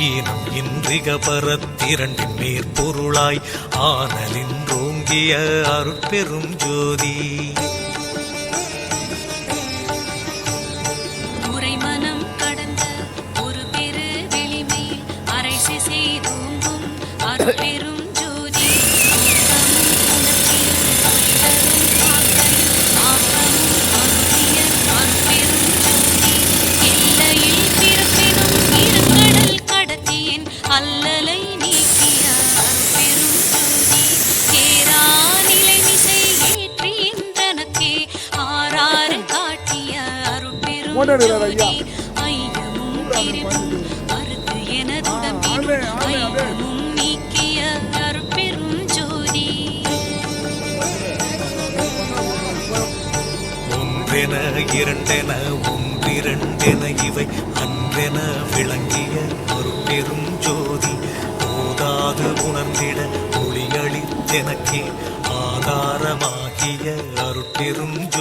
ஈனம் இன்றிக பரத்திரண்டின் மேற்பொருளாய் ஆனலின்றோங்கிய அருட்பெரும் ஜோதி. உரைமனம் கடந்த ஒரு பெரு வெளிமையில் அரைசை செய்தோங்கும் அருட்பெரும் அருட்பெரும் ஜோதி ஒன்றென இரண்டென ஒன்றிரண்டென இவை அன்றென விளங்கிய அருட்பெரும் ஜோதி. போதாது உணர்ந்திட ஒளியளித்தெனக்கே ஆதாரமாகிய அருட்பெரும் ஜோதி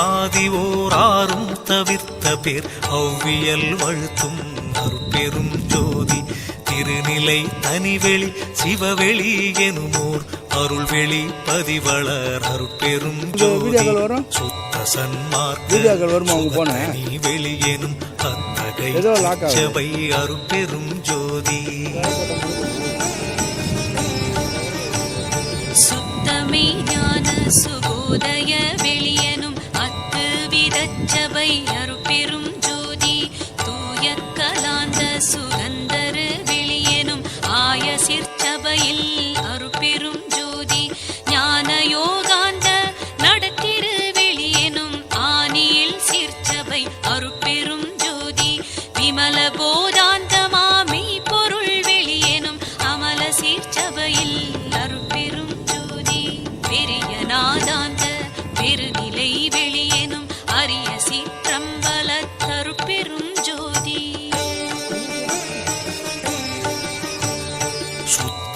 மாதி ஓராறும் தவிர்த்த பேர் ஔவியல் வழுத்தும் அருட்பெரும் ஜோதி திருநிலை தனிவெளி சிவவெளி எனுமோர் அருள்வெளி பதிவளர் அருட்பெரும் ஜோதி? சுத்த சன்மார்க்க? நீ வெளியேனும் அத்தகை. சபை அருட்பெரும் ஜோதி சுத்தமே ஞான அத்து விதச்சபை அருட்பெரும்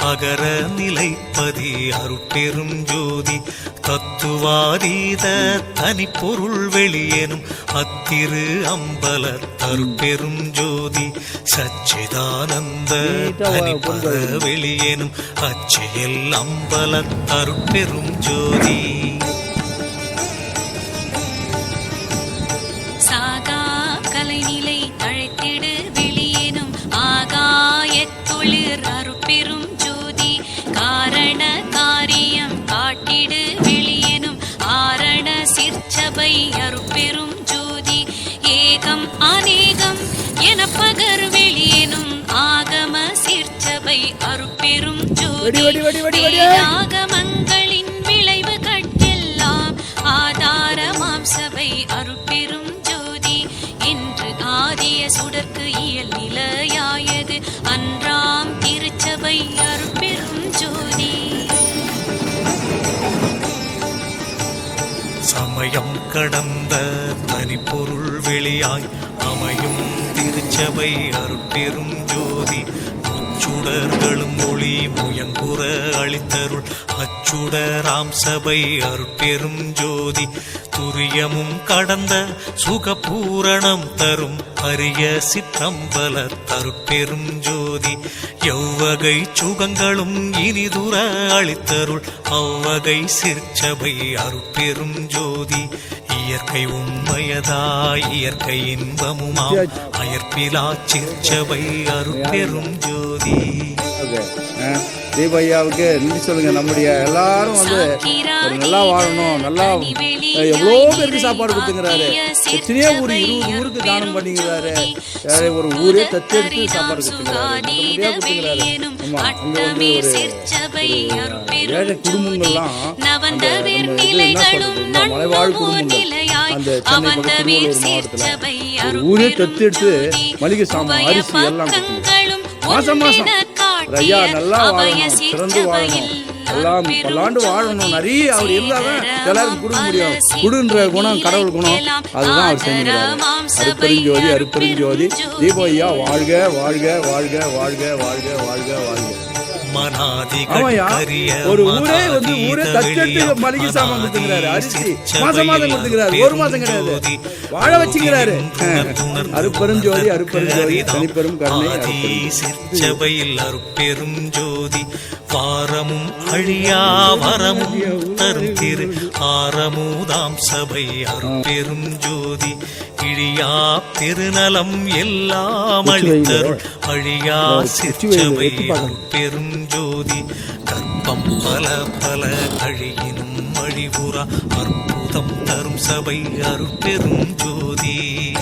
அகர நிலைப்பதி அருட்பெரும் ஜோதி. தத்துவாதீத தனிப்பொருள் வெளியேனும் அத்திரு அம்பல தருப்பெரும் ஜோதி. சச்சிதானந்த வா. வெளியேனும் அச்சியல் அம்பல தருப்பெரும் ஜோதி. ஜோதி வெடி, வெடி, வெடி, வெடி. ஆகமங்களின் விளைவு கட்டெல்லாம் ஆதாரமாம் சபை அருட்பெரும் ஜோதி. என்று ஆதிய சுடர்க்கு இயல் நிலையாயது. அன்றாம் திருச்சபை அருட்பெரும் ஜோதி. சமயம் கடந்த தனிப்பொருள் வெளியாய் அமையும் திருச்சபை அருட்பெரும் ஜோதி. அச்சுடர்களும் ஒளி முயங்குற அளித்தருள் அச்சுடராம் சபை அருட்பெரும் ஜோதி. துரியமும் கடந்த சுகபூரணம் தரும் அரிய சிற்றம்பல தருப்பெரும் ஜோதி. எவ்வகை சுகங்களும் இனிதுர அளித்தருள் அவ்வகை சிற்சபை அருப்பெரும் ஜோதி. இயற்கை உண்மையதாய் இயற்கை இன்பமுமாம். அயற்பிலா சிற்சபை அருப்பெரும் ஜோதி. ஓகே ஆ? தீப ஐயாவுக்கு நன்றி சொல்லுங்க நம்முடைய எல்லாரும் வந்து ஒரு நல்லா வாழணும் நல்லா எவ்வளோ பேருக்கு சாப்பாடு கொடுத்துங்கிறாரு. எத்தனையோ ஊர் இருபது ஊருக்கு தானம் பண்ணிக்கிறாரு வேற ஒரு ஊரே தத்தெடுத்து சாப்பாடு கொடுத்துங்கிறாரு முடியா கொடுத்துங்கிறாரு ஆமா அங்க வந்து ஒரு ஒரு ஏழை குடும்பங்கள்லாம் அந்த இது என்ன சொல்றது? இந்த மலைவாழ் குடும்பங்கள். அந்த சென்னை திருவள்ளூர் மாவட்டத்தில் ஒரு ஊரே தத்தெடுத்து மளிகை சாமான் அரிசி எல்லாம் கொடுத்துங்க மாசம் மாசம். ஒரு ஐயா நல்லா வாழணும் சிறந்து வாழணும். எல்லாம் பல்லாண்டு வாழணும். நிறைய அவர் இருந்தாதான் எல்லாருக்கும் கொடுக்க முடியும். கொடுன்ற குணம் கடவுள் குணம் அதுதான் அவர் செஞ்சுக்கிறாரு அருப்பெருஞ்சோதி அருப்பெருஞ்சோதி தீப ஐயா வாழ்க வாழ்க வாழ்க வாழ்க வாழ்க வாழ்க வாழ்க. ஒரு ஊரே வந்து ஊரே தத்தெடுத்து மளிகை சாமான் கொடுத்துக்கிறாரு. அரிசி மாசம் மாசம் கொடுத்துக்கிறாரு. ஒரு மாசம் கிடையாது. வாழ வச்சுக்கிறாரு. அருப்பெருஞ்சோதி அருப்பெருஞ்சோதி. தனிப்பெரும் கருணை அருப்பெரும் சிற்சபையில் அருப்பெரும் ஜோதி வாரமும் அழியா வரமும் தரும் திரு ஆரமுதாம் சபை அருப்பெரும் ஜோதி. இழியா பெருநலம் எல்லாம் அளித்தருள் அழியா சிற்சபை அருப்பெரும் ஜோதி. கற்பம் பல பல அழியினும் அழிவுறா. அற்புதம் தரும் சபை அருட்பெரும் ஜோதி.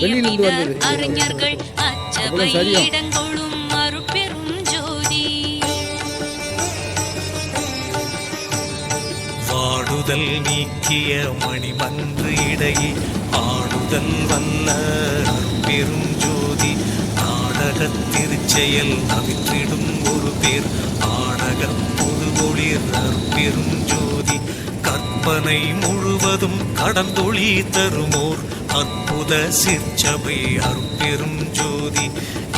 வெளியிலிருந்து வந்தது. அறிஞர்கள் அச்சபை? இடங்கொள்ளும் அருட்பெரும் ஜோதி வாடுதல் நீக்கிய மணிமன்று இடையே ஆடுதல் வல்ல அருட்பெரும் ஜோதி நாடகத் திருச்செயல் நவிற்றிடும் ஒரு பேர் ஆடக பொது ஒளிர் அருட்பெரும் ஜோதி கற்பனை முழுவதும் கடந்தொழி தருமோர். அற்புத சிற்சபை அருட்பெரும் ஜோதி.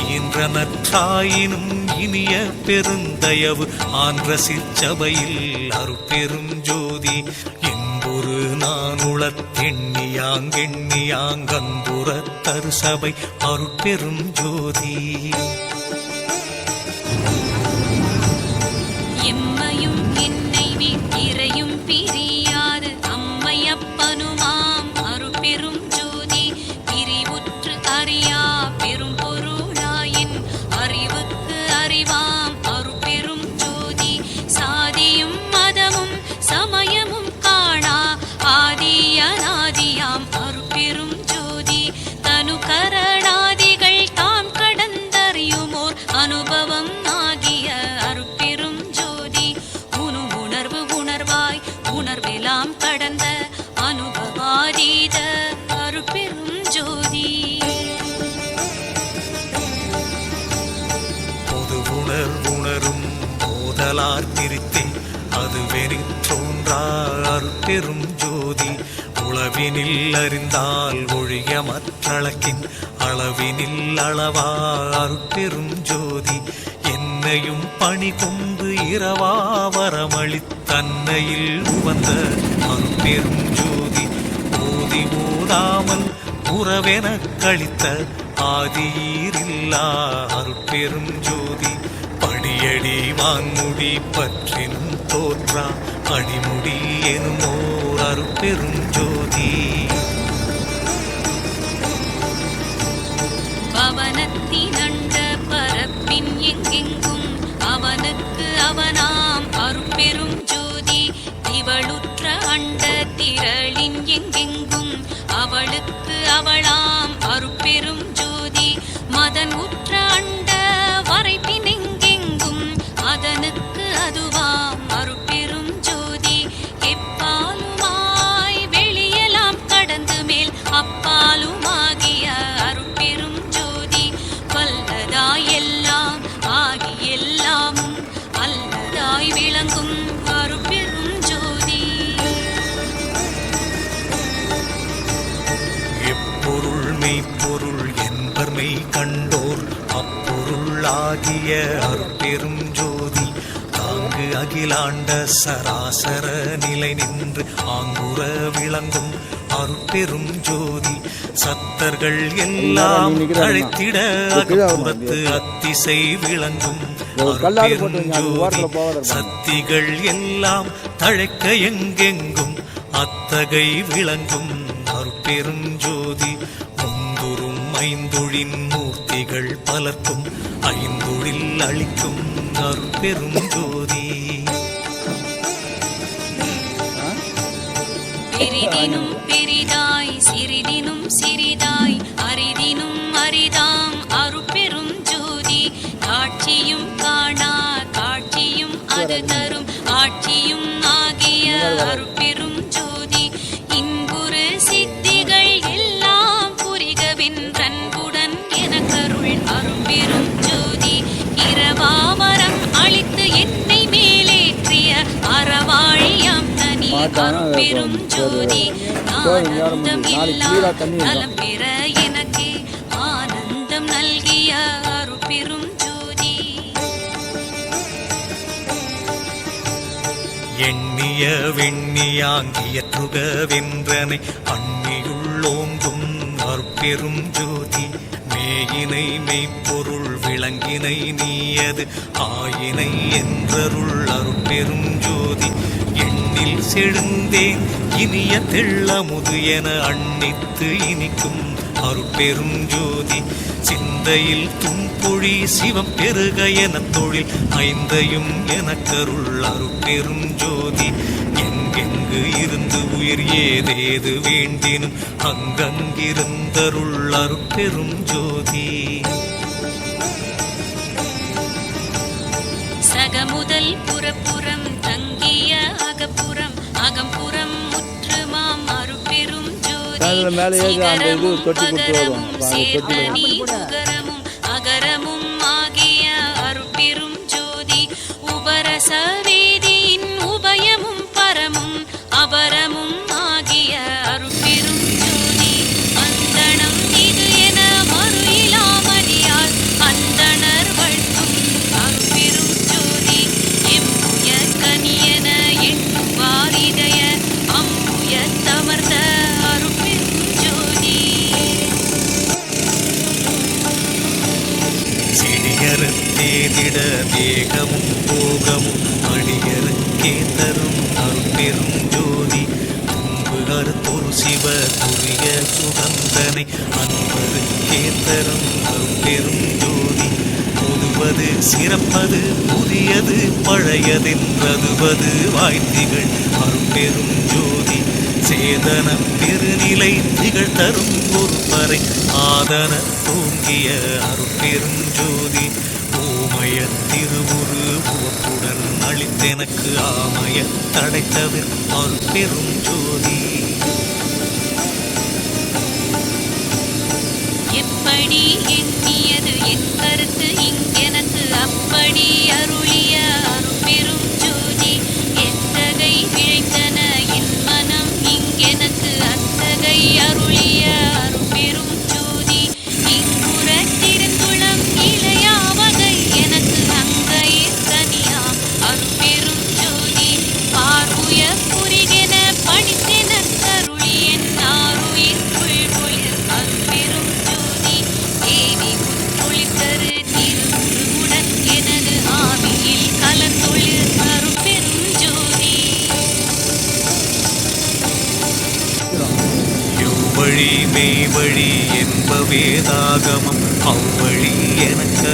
ஈன்ற நற்றாயினும் இனிய பெருந்தயவு. ஆன்ற சிற்சபையில் அருப்பெரும் ஜோதி. என்பொரு நான் உளத்தெண்ணியாங்கெண்ணியாங்கன்புற தரு சபை அருட்பெரும் ஜோதி. பார்த்திருத்தேன் அது வெறி வெறித்தோன்றா அருட்பெரும் ஜோதி. உளவினில் அறிந்தால் ஒழிய மற்றளக்கின் அளவினில் அளவா அருட்பெரும் ஜோதி. என்னையும் பணி கொண்டு இரவா வரமளித்தன்னையில் உவந்த அருட்பெரும் ஜோதி. ஓதி ஓதாமல் உறவென கழித்த ஆதியீரில்லா அருட்பெரும் ஜோதி. அடியடி வான்முடி பற்றினும் தோற்றா அடிமுடி எனும் ஓர் அருப்பெரும் ஜோதி பவனத்தின் அண்ட பரப்பின் எங்கெங்கும் அவனுக்கு அவனாம் அருப்பெரும் ஜோதி திவளுற்ற அண்ட திரளின் எங்கெங்கும் அவளுக்கு அவளாம் அருப்பெரும் ஜோதி மதன் உற்ற அப்பொருளாகிய அருட்பெரும் ஜோதி. தாங்கு அகிலாண்ட சராசர நிலை நின்று ஆங்குற விளங்கும் அருட்பெரும் ஜோதி. சத்தர்கள் எல்லாம் அழைத்திட அகப்புறத்து அத்திசை விளங்கும் அருட்பெரும் ஜோதி. சத்திகள் எல்லாம் தழைக்க எங்கெங்கும் அத்தகை விளங்கும் அருட்பெரும் ஜோதி. ஐந்தொழின் மூர்த்திகள் பலர்க்கும் ஐந்தொழில் அளிக்கும் அருட்பெரும் ஜோதி. பெரிதினும் பெரிதாய் சிறிதினும் சிறிதாய் அரிதினும் அரிதாய். அறவாழியாம் தனி மாட்டானா அது பெரும் ஜோதி ஆனந்தம் இல்லா. நலம் பெற எனக்கு ஆனந்தம் நல்கிய அருட்பெரும் ஜோதி. எண்ணிய வெண்ணியாங்கியற்றுக வென்றனை அண்ணியுள்ளோங்கும் அற்பெரும் ஜோதி. மேயினை மெய்ப்பொருள் விளங்கினை நீயது ஆயினை என்றருள் அருட்பெரும் ஜோதி. மண்ணில் செழுந்தேன் இனிய தெள்ளமுது என அண்ணித்து இனிக்கும் அருட்பெரும் ஜோதி. சிந்தையில் தும்பொழி சிவம் பெருக என தொழில் ஐந்தையும் எனக்கருள் அருட்பெரும் ஜோதி. எங்கெங்கு இருந்து உயிர் ஏதேது வேண்டினும் அங்கங்கிருந்தருள் அருட்பெரும் ஜோதி. அதுல மேலே ஏறி அந்த இது தொட்டி கொடுத்து உகரமும் அகரமும் ஆகிய அருட்பெரும் ஜோதி உபரச சிறப்பது சிறப்பது புதியது பழையதென்றதுவது வாய்த்திகள் அருட்பெரும் ஜோதி சேதன பெருநிலை திகழ் தரும் பொறுப்பறை. ஆதன தோங்கிய அருட்பெரும் ஜோதி ஓமய திருவுரு உவப்புடன் அளித்தெனக்கு ஆமய தடைத்தவிர் அருட்பெரும் ஜோதி. எப்படி எண்ணியது என் கருத்து இங்கெனக்கு அப்படி அருளிய அருப்பெரும்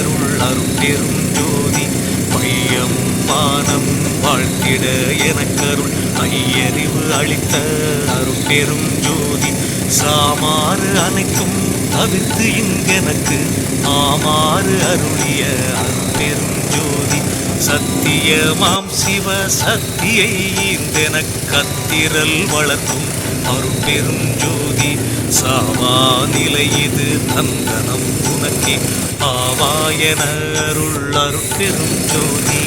அருள் அருட்பெரும் ஜோதி பையம் பானம் வாழ்த்திட எனக்கருள் ஐயறிவு அளித்த அருட்பெரும் ஜோதி. சாமாறு அனைத்தும் தவிர்த்து இங்கெனக்கு ஆமாறு அருளிய அருட்பெரும் ஜோதி. சத்தியமாம் சிவ சக்தியை இந்தெனக் கத்திரல் வளர்க்கும் அருட்பெரும் ஜோதி சாமாநிலை இது தந்தனம் உனக்கே. ஆவாயன அருள் அருட்பெரும் ஜோதி.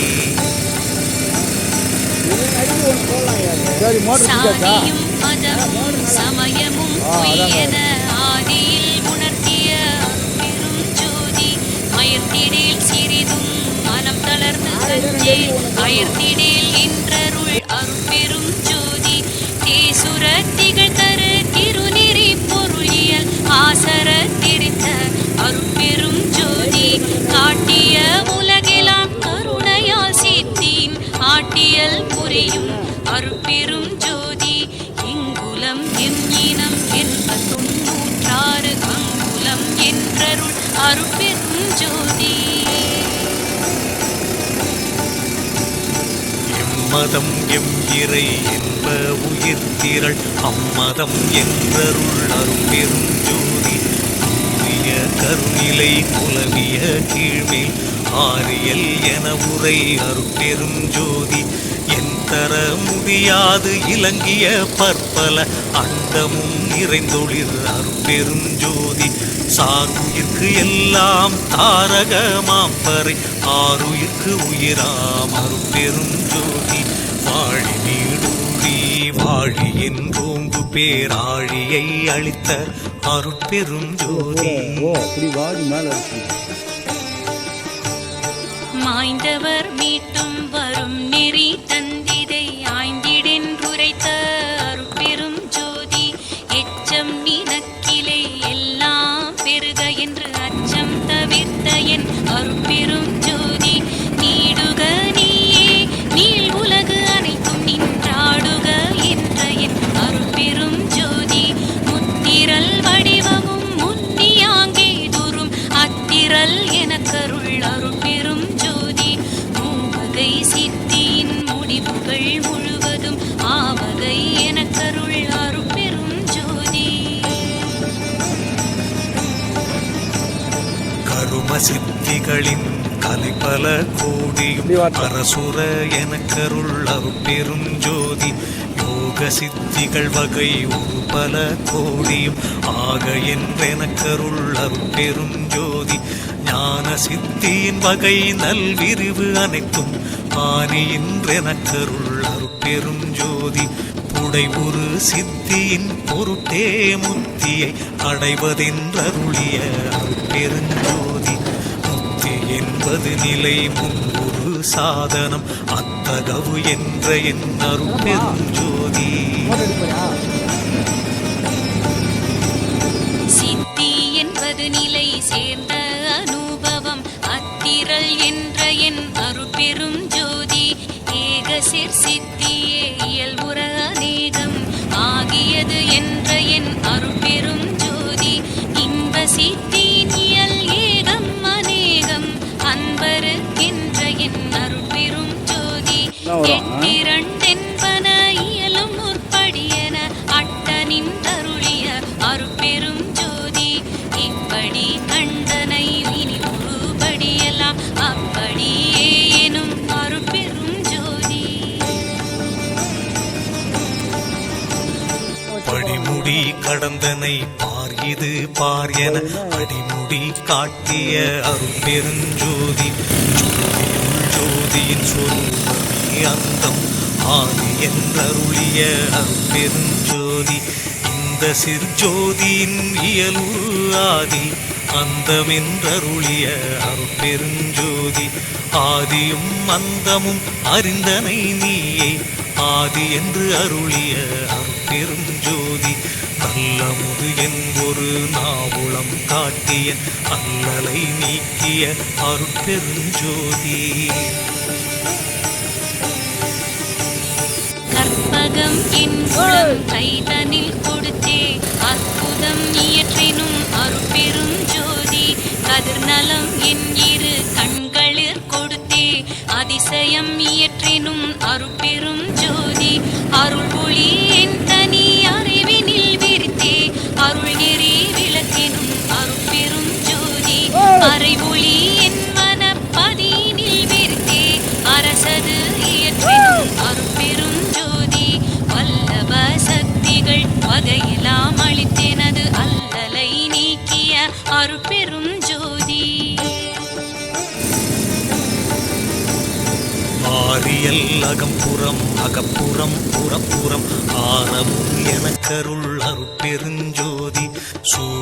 சாதியும் மதமும் சமயமும் பொய்யன ஆதியில் உணர்த்திய பெரும் ஜோதி. மயர்த்திடேல் சிறிதும் மனம் தளர்ந்து கஞ்சேல் அயர்த்திடேல் என்றருள் அருட்பெரும் ஜோதி. தேசுர திகழ் தரு திருநெறி பொருளியல் ஆசர திரித்த அருட்பெரும் ஜோதி. காட்டிய உலகெலாம் கருணையால் சித்தின் ஆட்டியல் புரியும் அருட்பெரும் ஜோதி. இங்குலம் எம் இனம் என்ப தொன்னூற்றாறு அங்குலம் என்றருள் அருட்பெரும் அம்மதம் எம் இறை என்ப உயிர் திரள். அம்மதம் என்றருள் அரும்பெரும் ஜோதி கூறிய கருநிலை குலவிய கீழ்மேல். ஆரியல் என உரை அருட்பெரும் ஜோதி என் தர முடியாது இலங்கிய பற்பல அண்டமும் நிறைந்தொளிர் அருட்பெரும் ஜோதி சாருயிர்க்கு எல்லாம் தாரக பறை ஆருயிர்க்கு உயிராம் அருட்பெரும் ஜோதி. வாழி நீடூழி வாழி என்போங்கு பேராழியை அளித்த அருட்பெரும் ஜோதி. மாய்ந்தவர் மீட்டும் வரும் சித்திகளின் கலைபல கோடியும் அரசுர எனக்கருள் அருட்பெரும் ஜோதி. யோக சித்திகள் வகை ஒரு பல கோடியும் ஆக என்றெனக்கருள் அருட்பெரும் ஜோதி. ஞான சித்தியின் வகை நல்விரிவு அனைத்தும் ஆனியின்றெனக்கருள் அருட்பெரும் ஜோதி. புடை ஒரு சித்தியின் பொருட்டே முத்தியை அடைவதென்றருளிய முத்தி என்பது நிலை முன்பொரு சாதனம். அத்தகவு என்ற என் அருட்பெருஞ்சோதி சித்தி என்பது நிலை சேர்ந்த அனுபவம். அத்திரல் என்ற என் அருட்பெரும் ஜோதி. ஏகசிற் சித்தியே இயல்புற அநேகம். ஆகியது என்ற என் அருட்பெரும் ஜோதி. இன்ப சித்தி எட்டிரண்டென்பன இயலும் முற்படியன அட்டனின் தருளிய அருட்பெரும் ஜோதி. இப்படி கண்டனை இனி ஒருபடியெல்லாம் அப்படியே எனும் அருட்பெரும் ஜோதி. படிமுடி கடந்தனை பார் இது பார் என அடிமுடி காட்டிய அருட்பெருஞ்சோதி ஜோதியுள் ஜோதியின் சொருபமே அந்தம். ஆதி என்றருளிய அருட்பெருஞ்சோதி இந்த சிற்ஜோதியின் இயலுரு ஆதி. அந்தமென்றருளிய அருட்பெருஞ்சோதி ஆதியும் அந்தமும் அறிந்தனை நீயே. ஆதி என்று அருளிய அருட்பெரும் நல்லமுது என்பொரு நாவுளம் காட்டிய அல்லலை நீக்கிய அருட்பெருஞ்சோதி அற்புதம் என் குளம் கைதனில் கொடுத்தே. அற்புதம் இயற்றினும் அருப்பெரும் ஜோதி கதிர்நலம் என் இரு கண்களில் கொடுத்தே. அதிசயம் இயற்றினும் அருப்பெரும் ஜோதி அருள் ஒளி என் ஆரியல் அகம்புறம் அகப்புறம் புறப்புறம் ஆரமும் எனக்கருள் அருட்பெருஞ்சோதி. சூரிய